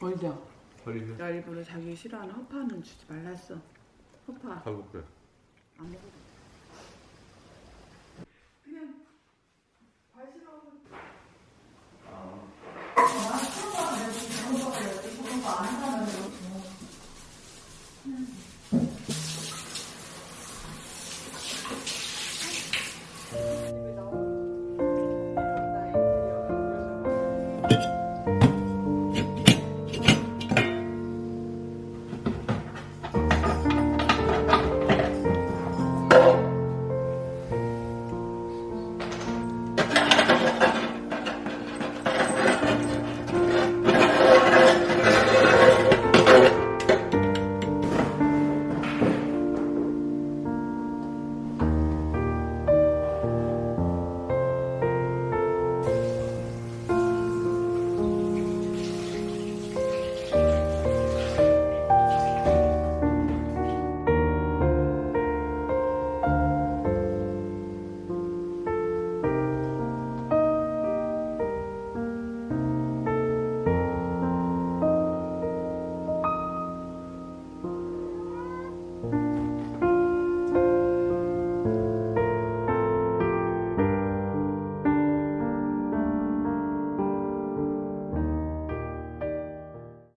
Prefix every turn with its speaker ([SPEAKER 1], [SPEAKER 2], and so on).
[SPEAKER 1] 어디다?
[SPEAKER 2] 버리게.
[SPEAKER 1] 나 일부러 자기 싫어하는 허파는 주지 말랐어. 허파
[SPEAKER 2] 가볼게.
[SPEAKER 1] 안 먹어도 돼.